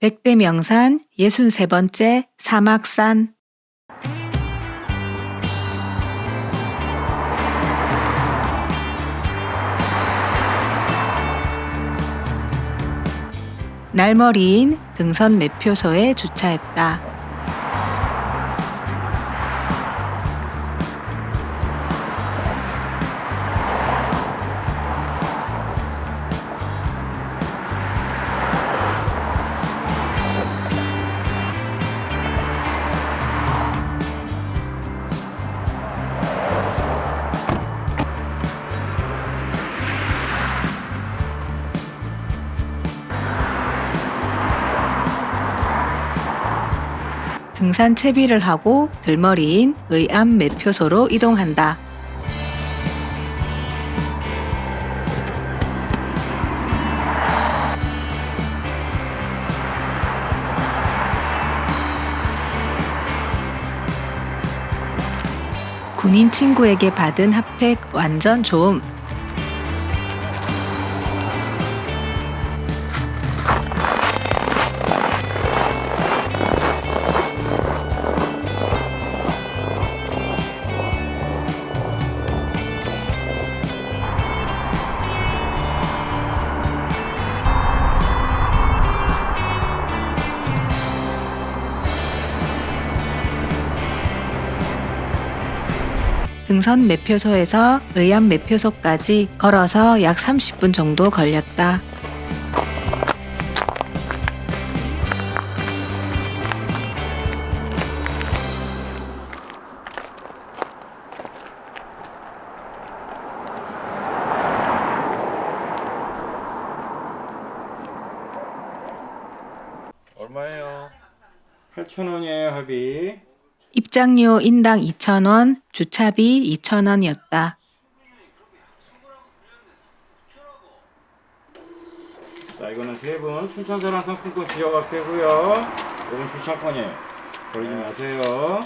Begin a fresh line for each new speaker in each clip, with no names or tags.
백대 명산 63번째 사막산 날머리인 등선 매표소에 주차했다. 등산 채비를 하고 들머리인 의암 매표소로 이동한다. 군인 친구에게 받은 핫팩 완전 좋음. 등선 매표소에서 의암 매표소까지 걸어서 약 30분 정도 걸렸다.
얼마예요?
8,000원이에요, 합의.
입장료 인당 2,000원, 주차비 2,000원이었다.
자, 이거는 세분 춘천사랑 상품권 지역학 되고요. 이건 주차권이에요. 버리지 마세요.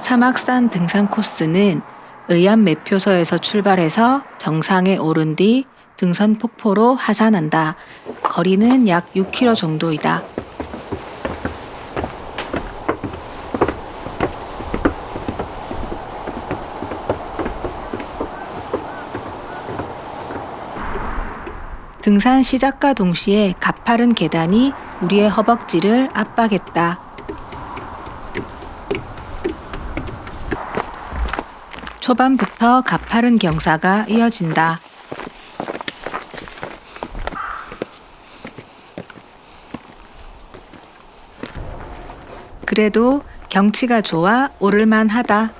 사막산 등산 코스는 의암 매표소에서 출발해서 정상에 오른 뒤 등선 폭포로 하산한다. 거리는 약 6km 정도이다. 등산 시작과 동시에 가파른 계단이 우리의 허벅지를 압박했다. 초반부터 가파른 경사가 이어진다. 그래도 경치가 좋아 오를만 하다.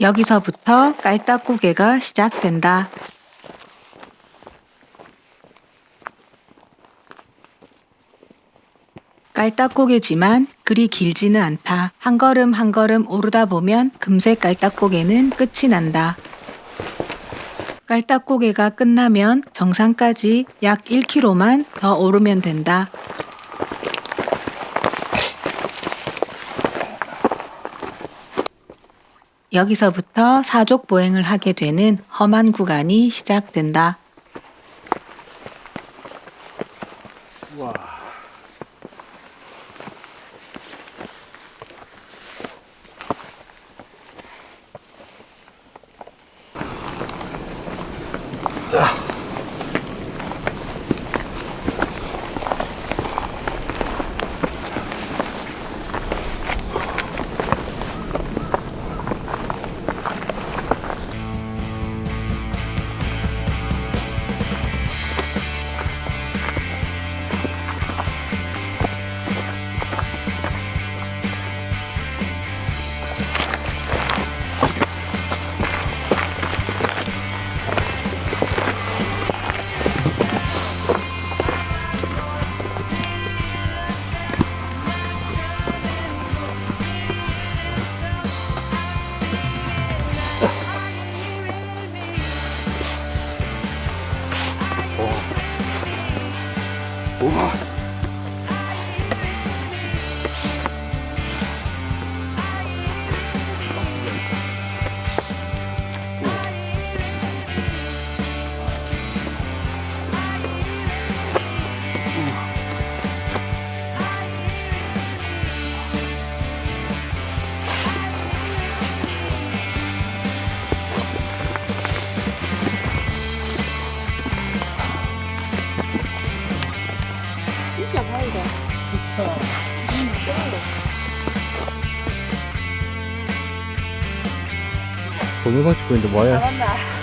여기서부터 깔딱고개가 시작된다. 깔딱고개지만 그리 길지는 않다. 한 걸음 한 걸음 오르다 보면 금세 깔딱고개는 끝이 난다. 깔딱고개가 끝나면 정상까지 약 1km만 더 오르면 된다. 여기서부터 사족 보행을 하게 되는 험한 구간이 시작된다.
동영상 찍고 있는데 뭐해?
잘한다.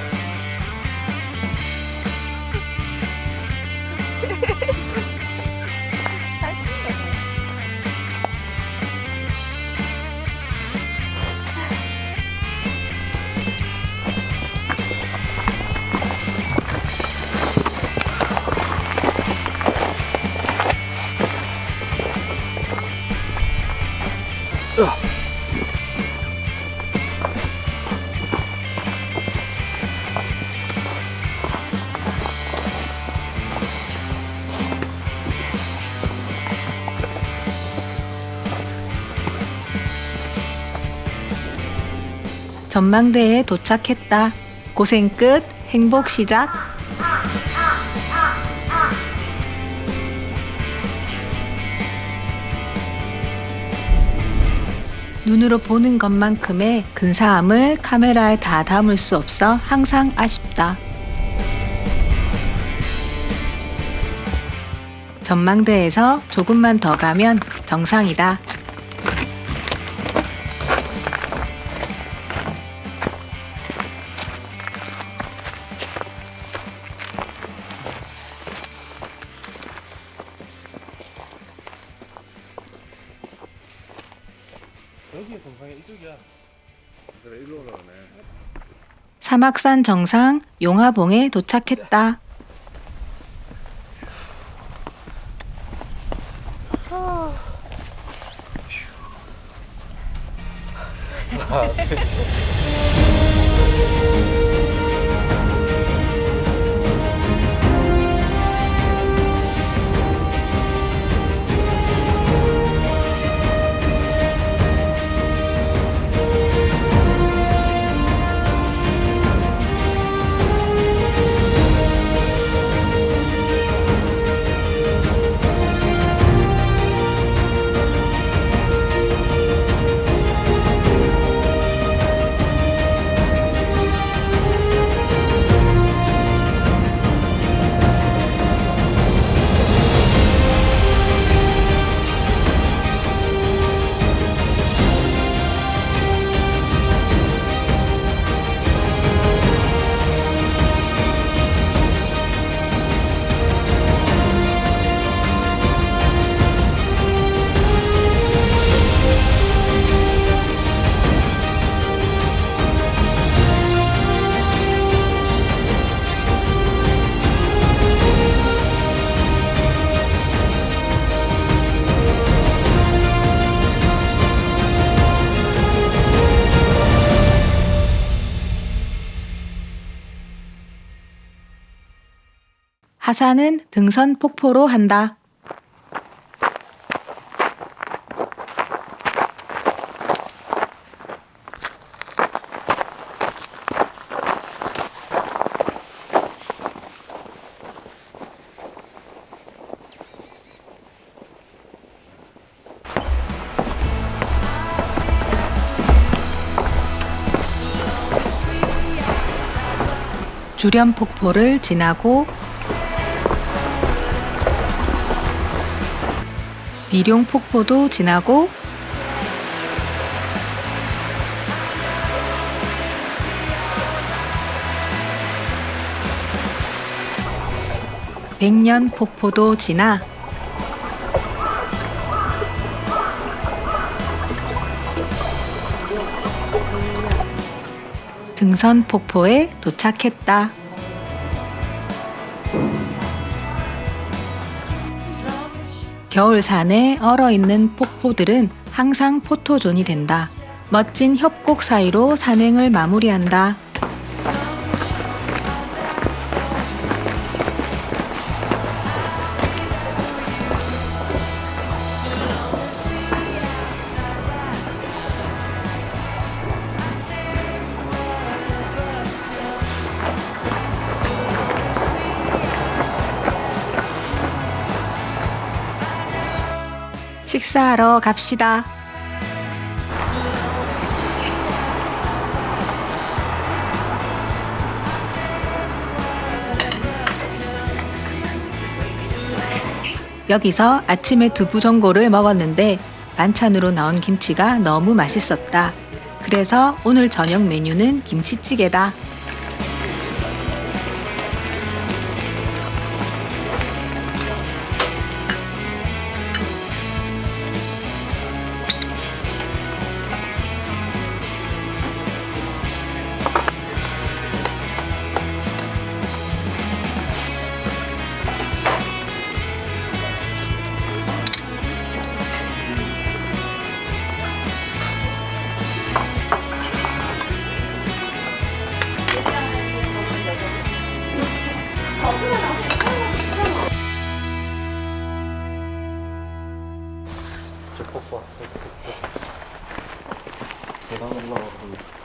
전망대에 도착했다. 고생 끝, 행복 시작. 눈으로 보는 것만큼의 근사함을 카메라에 다 담을 수 없어 항상 아쉽다. 전망대에서 조금만 더 가면 정상이다.
여기 동상이 이쪽이야. 그래 일로 올라오네.
사막산 정상 용화봉에 도착했다. 하산은 등선 폭포로 한다. 주렴 폭포를 지나고 미룡 폭포도 지나고 백년 폭포도 지나 등선 폭포에 도착했다. 겨울산에 얼어있는 폭포들은 항상 포토존이 된다. 멋진 협곡 사이로 산행을 마무리한다. 식사하러 갑시다. 여기서 아침에 두부 전골을 먹었는데 반찬으로 나온 김치가 너무 맛있었다. 그래서 오늘 저녁 메뉴는 김치찌개다.
سبحان الله
والحمد